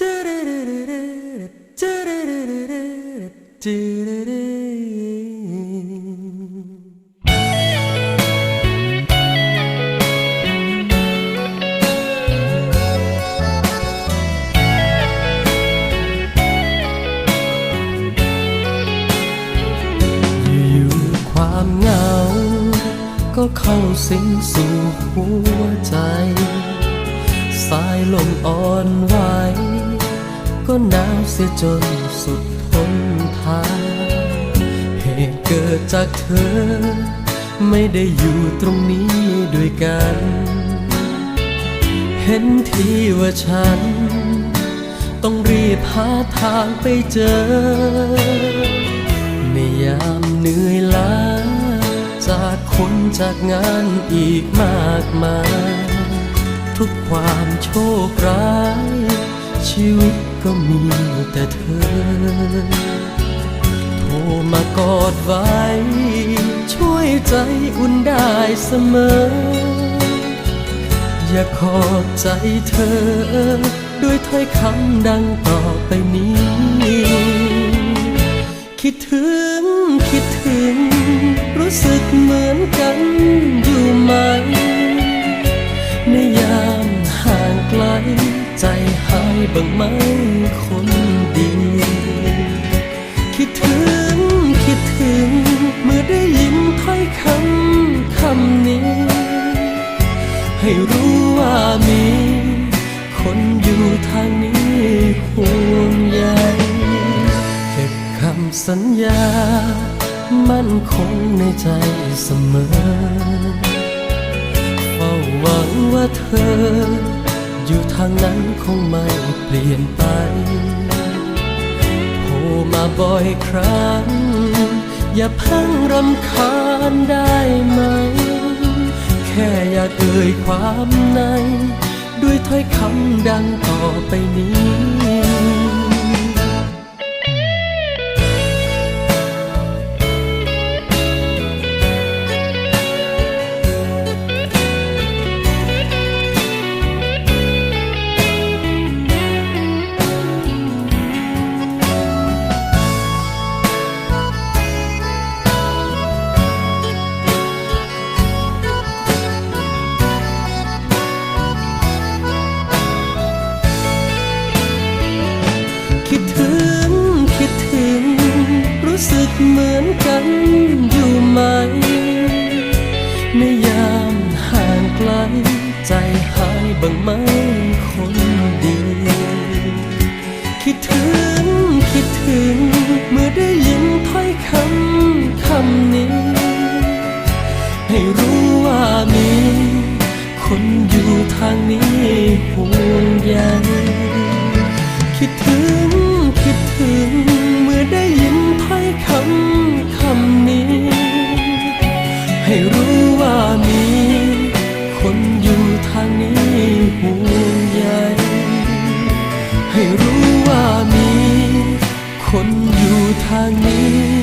อยู่ๆความเหงา ก็เข้าสิงสู่หัวใจ สายลมอ่อนไหว ก็หนาวเสียจนสุดทนทานเหตุเกิดจากเธอ ไม่ได้อยู่ตรงนี้ด้วยกัน เห็นทีว่าฉัน ต้องรีบหาทางไปเจอ ในยามเหนื่อยล้าจากคนจากงานอีกมากมาย ทุกความโชคร้าย ชีวิตก็มีแต่เธอ โทรมากอดไว้ ช่วยใจอุ่นได้เสมอ อยากขอบใจเธอ ด้วยถ้อยคำดังต่อไปนี้ คิดถึง คิดถึง รู้สึกเหมือนกันอยู่ไหม ทางนี้ห่วงใยเก็บคำสัญญา มั่นคงในใจเสมอเฝ้าหวังว่าเธอ อยู่ทางนั้นคงไม่เปลี่ยนไปโทรมาบ่อยครั้ง อย่าเพังรำคาญได้ไหม แค่อยากเอ่ยความใน ด้วยถ้อยคำดังต่อไปนี้ สึกเหมือนกันอยู่ไหม ในยามห่างไกล ใจหายบ้างไหมคนดีคิดถึงคิดถึง เมื่อได้ยินถ้อยคำคำนี้ ให้รู้ว่ามี คนอยู่ทางนี้ห่วงใยคิดถึง 不谈你。